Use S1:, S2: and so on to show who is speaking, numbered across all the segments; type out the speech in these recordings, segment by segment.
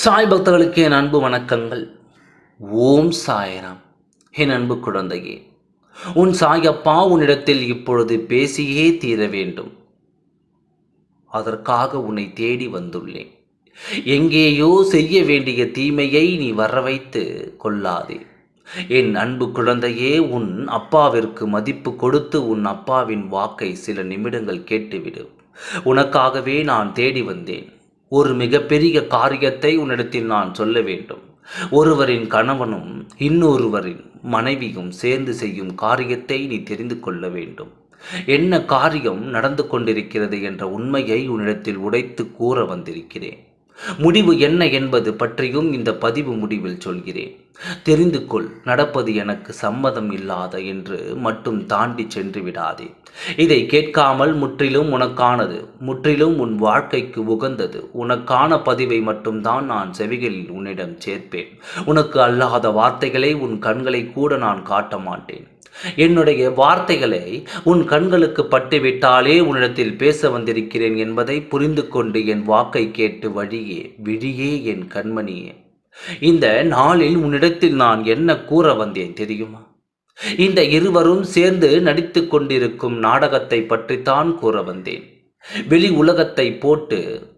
S1: சாய் பக்தர்களுக்கு என் அன்பு வணக்கங்கள். ஓம் சாயராம். என் அன்பு குழந்தையே உன் சாயப்பா உன்னிடத்தில் இப்பொழுது பேசியே தீர வேண்டும். அதற்காக உன்னை தேடி வந்துள்ளேன். எங்கேயோ செய்ய வேண்டிய தீமையை நீ வர வைத்து கொள்ளாதே. என் அன்பு குழந்தையே உன் அப்பாவிற்கு மதிப்பு கொடுத்து உன் அப்பாவின் வாக்கை சில நிமிடங்கள் கேட்டுவிடு. உனக்காகவே நான் தேடி வந்தேன். ஒரு மிகப்பெரிய காரியத்தை உன்னிடத்தில் நான் சொல்ல வேண்டும். ஒருவரின் கணவனும் இன்னொருவரின் மனைவியும் சேர்ந்து செய்யும் காரியத்தை நீ தெரிந்து கொள்ள வேண்டும். என்ன காரியம் நடந்து கொண்டிருக்கிறது என்ற உண்மையை உன்னிடத்தில் உடைத்து கூற வந்திருக்கிறேன். முடிவு என்ன என்பது பற்றியும் இந்த பதிவு முடிவில் சொல்கிறேன். தெரிந்து கொள் நடப்பது எனக்கு சம்மதம் இல்லாத என்று மட்டும் தாண்டி சென்று விடாதே. இதை கேட்காமல் முற்றிலும் உனக்கானது முற்றிலும் உன் வாழ்க்கைக்கு உகந்தது. உனக்கான பதிவை மட்டும்தான் நான் செவிகளில் உன்னிடம் சேர்ப்பேன். உனக்கு அல்லாத வார்த்தைகளை உன் கண்களை கூட நான் காட்ட மாட்டேன். என்னுடைய வார்த்தைகளை உன் கண்களுக்கு பட்டுவிட்டாலே உன்னிடத்தில் பேச வந்திருக்கிறேன் என்பதை புரிந்து கொண்டு என் வாக்கை கேட்டு வழியே விழியே என் கண்மணியே. இந்த நாளில் உன்னிடத்தில் நான் என்ன கூற வந்தேன் தெரியுமா? இந்த இருவரும் சேர்ந்து நடித்து கொண்டிருக்கும் நாடகத்தை பற்றித்தான் கூற வந்தேன். வெளி உலகத்தை போட்டு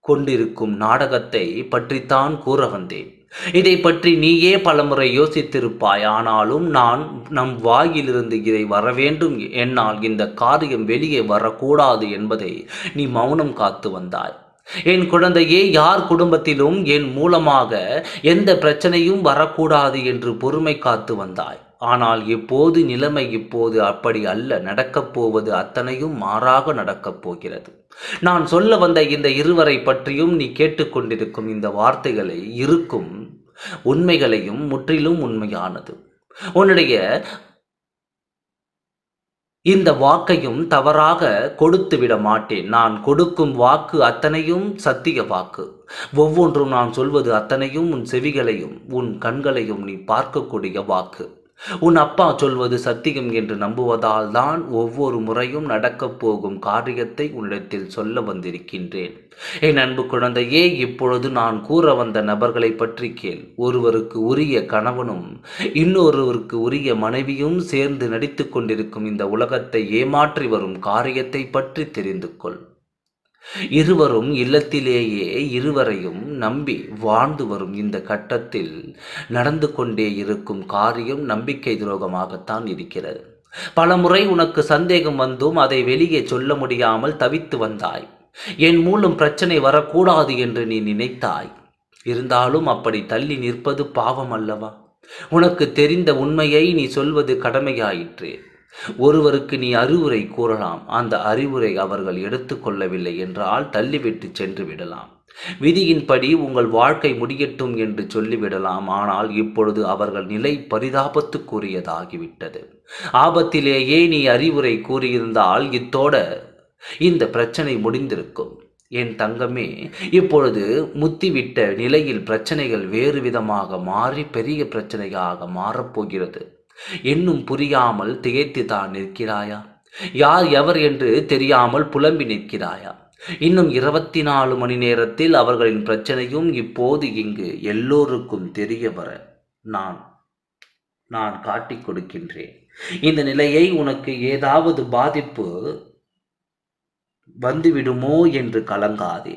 S1: கொண்டிருக்கும் நாடகத்தை பற்றித்தான் கூற வந்தேன். இதை பற்றி நீயே பலமுறை யோசித்திருப்பாய். ஆனாலும் நான் நம் வாயிலிருந்து இதை வர வேண்டும். என்னால் இந்த காரியம் வெளியே வரக்கூடாது என்பதை நீ மௌனம் காத்து வந்தாய். என் குழந்தையே யார் குடும்பத்திலும் என் மூலமாக எந்த பிரச்சனையும் வரக்கூடாது என்று பொறுமை காத்து வந்தாய். ஆனால் இப்போது நிலைமை இப்போது அப்படி அல்ல. நடக்கப் போவது அத்தனையும் மாறாக நடக்கப் போகிறது. நான் சொல்ல வந்த இந்த இருவரை பற்றியும் நீ கேட்டுக்கொண்டிருக்கும் இந்த வார்த்தைகளை இருக்கும் உண்மைகளையும் முற்றிலும் உண்மையானது. உன்னுடைய இந்த வாக்கையும் தவறாக கொடுத்து விட மாட்டேன். நான் கொடுக்கும் வாக்கு அத்தனையும் சத்திய வாக்கு. ஒவ்வொன்றும் நான் சொல்வது அத்தனையும் உன் செவிகளையும் உன் கண்களையும் நீ பார்க்கக்கூடிய வாக்கு. உன் அப்பா சொல்வது சத்தியம் என்று நம்புவதால் தான் ஒவ்வொரு முறையும் நடக்கப் போகும் காரியத்தை உன்னிடத்தில் சொல்ல வந்திருக்கின்றேன். என் அன்பு குழந்தையே இப்பொழுது நான் கூற வந்த நபர்களை பற்றி கேள். ஒருவருக்கு உரிய கணவனும் இன்னொருவருக்கு உரிய மனைவியும் சேர்ந்து நடித்து கொண்டிருக்கும் இந்த உலகத்தை ஏமாற்றி வரும் காரியத்தை பற்றி தெரிந்து கொள். இருவரும் இல்லத்திலேயே இருவரையும் நம்பி வாழ்ந்து வரும் இந்த கட்டத்தில் நடந்து கொண்டே இருக்கும் காரியம் நம்பிக்கை துரோகமாகத்தான் இருக்கிறது. பல முறை உனக்கு சந்தேகம் வந்தும் அதை வெளியே சொல்ல முடியாமல் தவித்து வந்தாய். என் மூலம் பிரச்சனை வரக்கூடாது என்று நீ நினைத்தாய். இருந்தாலும் அப்படி தள்ளி நிற்பது பாவம் அல்லவா? உனக்கு தெரிந்த உண்மையை நீ சொல்வது கடமையாயிற்று. ஒருவருக்கு நீ அறிவுரை கூறலாம். அந்த அறிவுரை அவர்கள் எடுத்துக்கொள்ளவில்லை என்றால் தள்ளிவிட்டு சென்று விடலாம் விதியின்படி உங்கள் வாழ்க்கை முடியட்டும் என்று சொல்லிவிடலாம். ஆனால் இப்பொழுது அவர்கள் நிலை பரிதாபத்துக்குரியதாகிவிட்டது. ஆபத்திலேயே நீ அறிவுரை கூறியிருந்தால் இத்தோட இந்த பிரச்சனை முடிந்திருக்கும். என் தங்கமே இப்பொழுது முத்திவிட்ட நிலையில் பிரச்சனைகள் வேறு விதமாக மாறி பெரிய பிரச்சனையாக மாறப்போகிறது இன்னும் புரியாமல் திகைத்து தான் நிற்கிறாயா? யார் எவர் என்று தெரியாமல் புலம்பி நிற்கிறாயா? இன்னும் இருபத்தி நாலு மணி நேரத்தில் அவர்களின் பிரச்சனையும் இப்போது இங்கு எல்லோருக்கும் தெரிய வர நான் நான் காட்டிக் கொடுக்கின்றேன். இந்த நிலையை உனக்கு ஏதாவது பாதிப்பு வந்துவிடுமோ என்று கலங்காதே.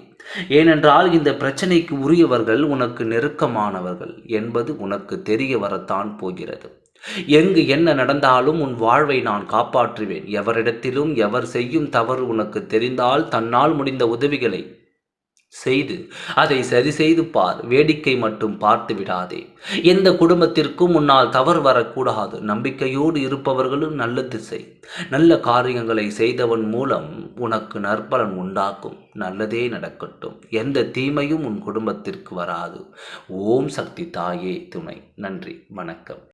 S1: ஏனென்றால் இந்த பிரச்சனைக்கு உரியவர்கள் உனக்கு நெருக்கமானவர்கள் என்பது உனக்கு தெரிய வரத்தான் போகிறது. எங்கு என்ன நடந்தாலும் உன் வாழ்வை நான் காப்பாற்றுவேன். எவரிடத்திலும் எவர் செய்யும் தவறு உனக்கு தெரிந்தால் தன்னால் முடிந்த உதவிகளை செய்து அதை சரி செய்து பார். வேடிக்கை மட்டும் பார்த்து விடாதே. எந்த குடும்பத்திற்கும் உன்னால் தவறு வரக்கூடாது. நம்பிக்கையோடு இருப்பவர்களும் நல்ல திசை. நல்ல காரியங்களை செய்தவன் மூலம் உனக்கு நற்பலன் உண்டாக்கும். நல்லதே நடக்கட்டும். எந்த தீமையும் உன் குடும்பத்திற்கு வராது. ஓம் சக்தி தாயே துணை. நன்றி. வணக்கம்.